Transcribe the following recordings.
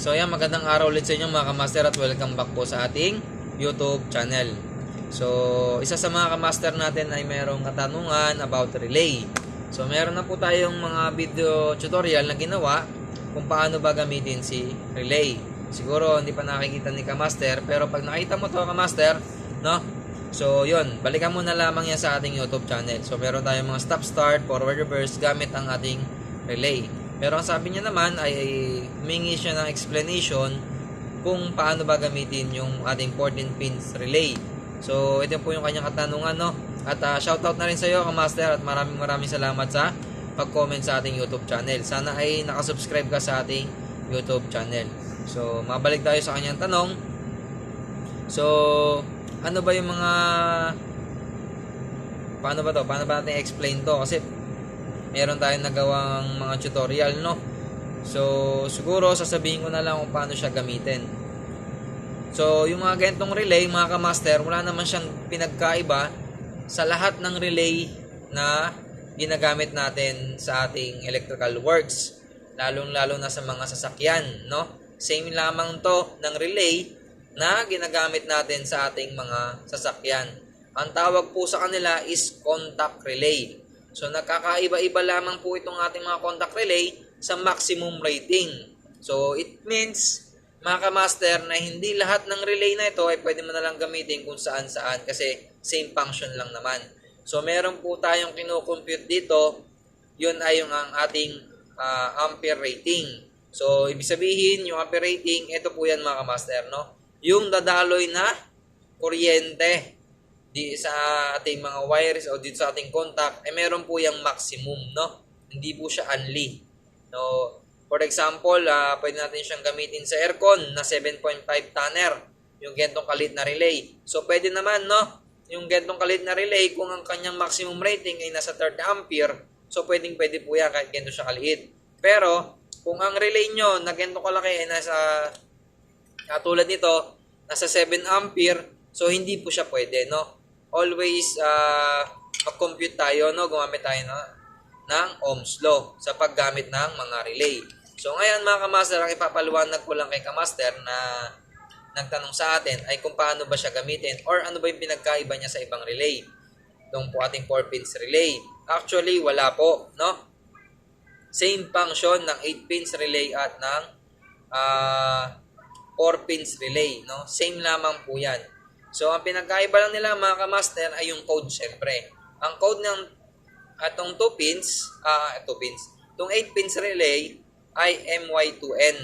So yan, magandang araw ulit sa inyo mga kamaster at welcome back po sa ating YouTube channel. So, isa sa mga kamaster natin ay mayroong katanungan about relay. So, meron na po tayong mga video tutorial na ginawa kung paano ba gamitin si relay. Siguro hindi pa nakikita ni kamaster pero pag nakita mo to kamaster, no? So, yun, balikan mo na lamang yan sa ating YouTube channel. So, meron tayong mga stop start, forward reverse gamit ang ating relay. Pero ang sabi niya naman ay, ay humingi siya ng explanation kung paano ba gamitin yung ating 14 pins relay. So, ito po yung kanyang katanungan, no? At uh, shoutout na rin sa iyo, Kamaster, at maraming maraming salamat sa pag-comment sa ating YouTube channel. Sana ay nakasubscribe ka sa ating YouTube channel. So, mabalik tayo sa kanyang tanong. So, ano ba yung mga paano ba to? Paano ba natin explain to? Kasi meron tayong nagawang mga tutorial, no? So, siguro sasabihin ko na lang kung paano siya gamitin. So, yung mga ganitong relay, mga kamaster, wala naman siyang pinagkaiba sa lahat ng relay na ginagamit natin sa ating electrical works. Lalong-lalo na sa mga sasakyan, no? Same lamang to ng relay na ginagamit natin sa ating mga sasakyan. Ang tawag po sa kanila is contact relay. So nakakaiba-iba lamang po itong ating mga contact relay sa maximum rating. So it means mga kamaster na hindi lahat ng relay na ito ay pwede mo na gamitin kung saan saan kasi same function lang naman. So meron po tayong kinocompute dito, yun ay yung ang ating ah, ampere rating. So ibig sabihin yung ampere rating, ito po yan mga kamaster, no? Yung dadaloy na kuryente di sa ating mga wires o dito sa ating contact, eh meron po yung maximum, no? Hindi po siya unli. No, for example, ah, pwede natin siyang gamitin sa aircon na 7.5 tonner, yung gentong kalit na relay. So pwede naman, no? Yung gentong kalit na relay, kung ang kanyang maximum rating ay nasa 30 ampere, so pwedeng pwede po yan kahit gento siya kaliit. Pero, kung ang relay nyo na gentong kalaki ay nasa, katulad nito, nasa 7 ampere, so hindi po siya pwede, no? always uh, mag-compute tayo, no? Gumamit tayo no? Ng Ohm's Law sa paggamit ng mga relay. So ngayon mga kamaster, ang ipapaluwanag ko lang kay kamaster na nagtanong sa atin ay kung paano ba siya gamitin or ano ba yung pinagkaiba niya sa ibang relay. Itong po ating 4 pins relay. Actually, wala po, no? Same function ng 8 pins relay at ng uh, 4 pins relay, no? Same lamang po yan. So, ang pinagkaiba lang nila mga kamaster ay yung code syempre. Ang code ng atong 2 pins, ah, uh, 2 pins, itong 8 pins relay ay MY2N.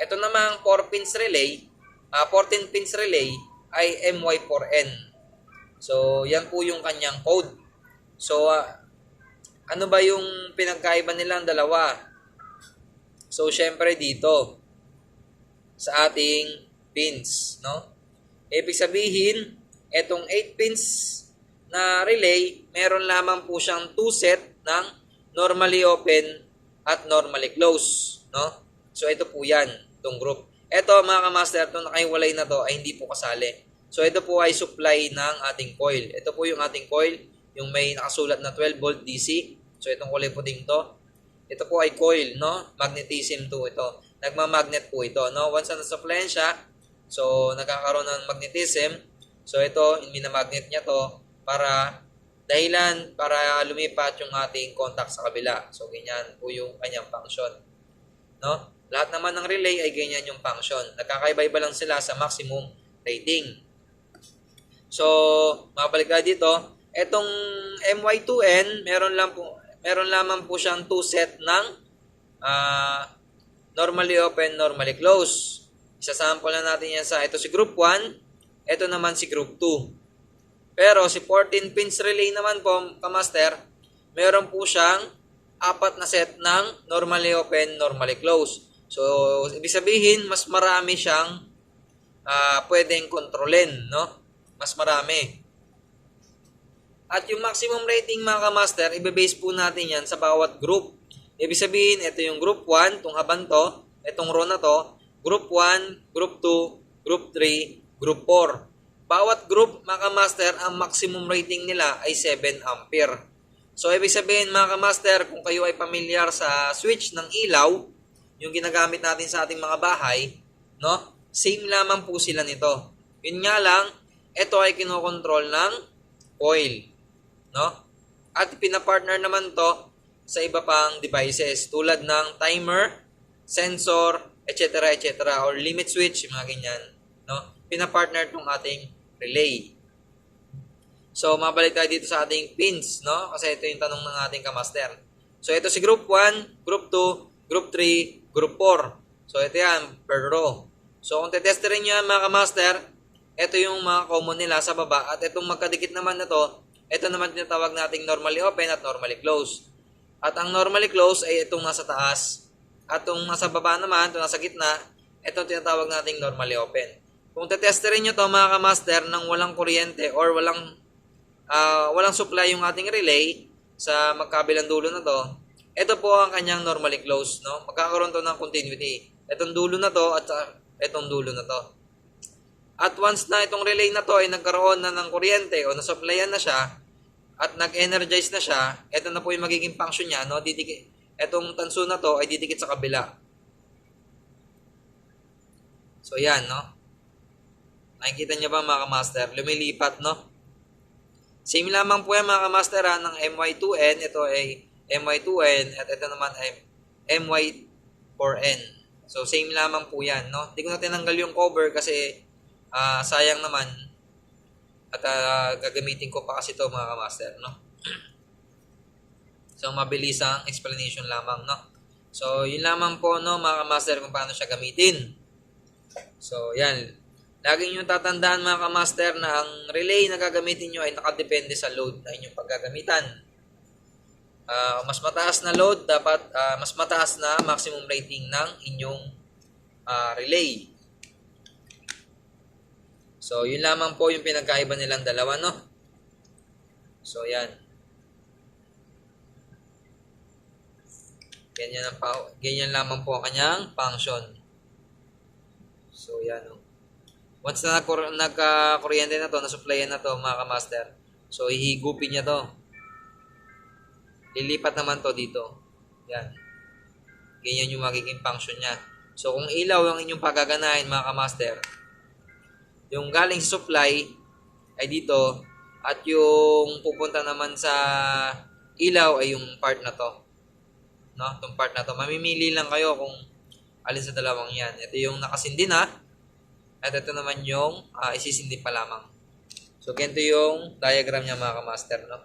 Ito namang 4 pins relay, ah, 14 pins relay ay MY4N. So, yan po yung kanyang code. So, ah, ano ba yung pinagkaiba nilang dalawa? So, syempre dito sa ating pins, no? Ibig sabihin, etong 8 pins na relay, meron lamang po siyang 2 set ng normally open at normally close. No? So, ito po yan, itong group. Ito mga kamaster, itong nakahiwalay na to ay hindi po kasali. So, ito po ay supply ng ating coil. Ito po yung ating coil, yung may nakasulat na 12 volt DC. So, itong kulay puting to. Ito po ay coil, no? Magnetism to ito. Nagmamagnet po ito, no? Once na nasupply siya, So, nagkakaroon ng magnetism. So, ito, minamagnet niya to para dahilan para lumipat yung ating contact sa kabila. So, ganyan po yung kanyang function. No? Lahat naman ng relay ay ganyan yung function. Nagkakaiba-iba lang sila sa maximum rating. So, mabalik tayo dito. Etong MY2N, meron lang po meron lamang po siyang two set ng uh, normally open, normally close. Isasample na natin yan sa ito si group 1, ito naman si group 2. Pero si 14 pins relay naman po, kamaster, meron po siyang apat na set ng normally open, normally close. So, ibig sabihin, mas marami siyang uh, pwedeng kontrolin, no? Mas marami. At yung maximum rating mga kamaster, ibe-base po natin yan sa bawat group. Ibig sabihin, ito yung group 1, itong haban to, itong row na to, Group 1, Group 2, Group 3, Group 4. Bawat group, mga master, ang maximum rating nila ay 7 ampere. So, ibig sabihin, mga master, kung kayo ay pamilyar sa switch ng ilaw, yung ginagamit natin sa ating mga bahay, no? Same lamang po sila nito. Yun nga lang, ito ay kinokontrol ng coil, no? At pinapartner naman to sa iba pang devices tulad ng timer, sensor, etc. etc. or limit switch, mga ganyan, no? Pinapartner tong ating relay. So, mabalik tayo dito sa ating pins, no? Kasi ito yung tanong ng ating kamaster. So, ito si group 1, group 2, group 3, group 4. So, ito yan, per row. So, kung tetesterin nyo yan mga kamaster, ito yung mga common nila sa baba. At itong magkadikit naman na to, ito naman tinatawag nating normally open at normally close. At ang normally close ay itong nasa taas. At itong nasa baba naman, itong nasa gitna, itong tinatawag nating normally open. Kung tetesterin nyo to mga kamaster ng walang kuryente or walang ah, walang supply yung ating relay sa magkabilang dulo na to, ito po ang kanyang normally close, no? Magkakaroon to ng continuity. Itong dulo na to at itong dulo na to. At once na itong relay na to ay nagkaroon na ng kuryente o nasupplyan na siya at nag-energize na siya, ito na po yung magiging function niya, no? Didikit, itong tanso na to ay didikit sa kabila. So yan, no? Nakikita niyo ba mga master Lumilipat, no? Same lamang po yan mga kamaster ha, ng MY2N. Ito ay MY2N at ito naman ay MY4N. So same lamang po yan. No? Hindi ko na tinanggal yung cover kasi ah, sayang naman at ah, gagamitin ko pa kasi ito mga kamaster. No? So mabilis ang explanation lamang. No? So yun lamang po no, mga kamaster kung paano siya gamitin. So yan, Lagi nyo tatandaan mga kamaster na ang relay na gagamitin nyo ay nakadepende sa load na inyong paggagamitan. Ah, mas mataas na load, dapat ah, mas mataas na maximum rating ng inyong ah, relay. So, yun lamang po yung pinagkaiba nilang dalawa, no? So, yan. Ganyan, ang ganyan lamang po ang kanyang function. So, yan, no? Once na nagka-kuryente na to, na-supplyan na to mga kamaster, so ihigupin niya to. Lilipat naman to dito. Yan. Ganyan yung magiging function niya. So kung ilaw ang inyong pagaganahin mga kamaster, yung galing supply ay dito at yung pupunta naman sa ilaw ay yung part na to. No? Itong part na to. Mamimili lang kayo kung alin sa dalawang yan. Ito yung nakasindi na at ito naman yung ah, isisindi pa lamang. So, ganito yung diagram niya mga kamaster, no?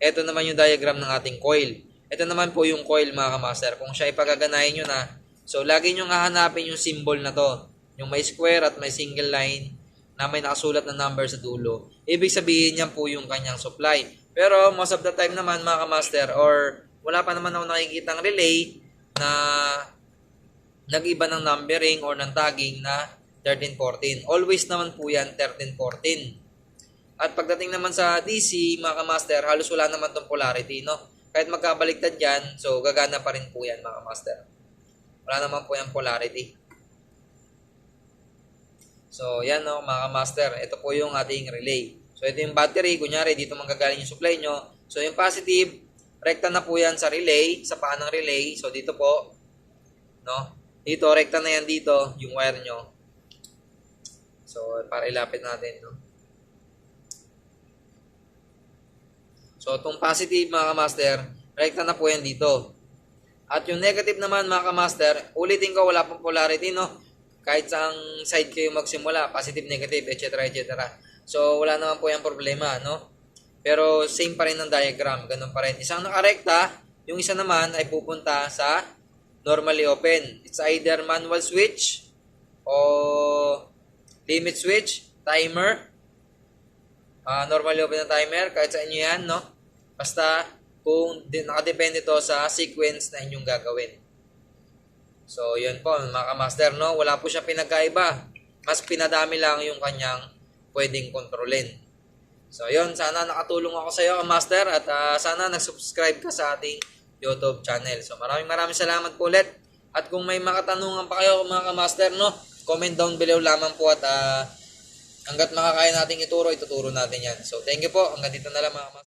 Ito naman yung diagram ng ating coil. Ito naman po yung coil mga kamaster. Kung siya ipagaganahin nyo na, so lagi nyo hahanapin yung symbol na to. Yung may square at may single line na may nakasulat na number sa dulo. Ibig sabihin yan po yung kanyang supply. Pero most of the time naman mga kamaster or wala pa naman ako nakikitang relay na nag-iba ng numbering or ng tagging na 1314. Always naman po yan 1314. At pagdating naman sa DC, mga kamaster, halos wala naman tong polarity, no? Kahit magkabaliktad yan, so gagana pa rin po yan, mga kamaster. Wala naman po yung polarity. So, yan, no, mga kamaster. Ito po yung ating relay. So, ito yung battery. Kunyari, dito manggagaling yung supply nyo. So, yung positive, rekta na po yan sa relay, sa paa ng relay. So, dito po, no? Dito, rekta na yan dito, yung wire nyo. So, para ilapit natin, no? So, itong positive, mga kamaster, rekta na po yan dito. At yung negative naman, mga kamaster, ulitin ko, wala pong polarity, no? Kahit saang side kayo magsimula, positive, negative, etc. etc. So, wala naman po yung problema, no? Pero, same pa rin ang diagram, ganun pa rin. Isang nakarekta, yung isa naman ay pupunta sa normally open. It's either manual switch o limit switch, timer, Ah, normally open na timer, kahit sa inyo yan, no? Basta, kung nakadepende to sa sequence na inyong gagawin. So, yun po, mga kamaster, no? Wala po siya pinagkaiba. Mas pinadami lang yung kanyang pwedeng kontrolin. So, yun, sana nakatulong ako sa iyo, master, at ah, sana nag-subscribe ka sa ating YouTube channel. So, maraming maraming salamat po ulit. At kung may makatanungan pa kayo, mga kamaster, no? Comment down below lamang po at uh, hanggat makakaya nating ituro, ituturo natin yan. So, thank you po. Hanggang dito na lang mga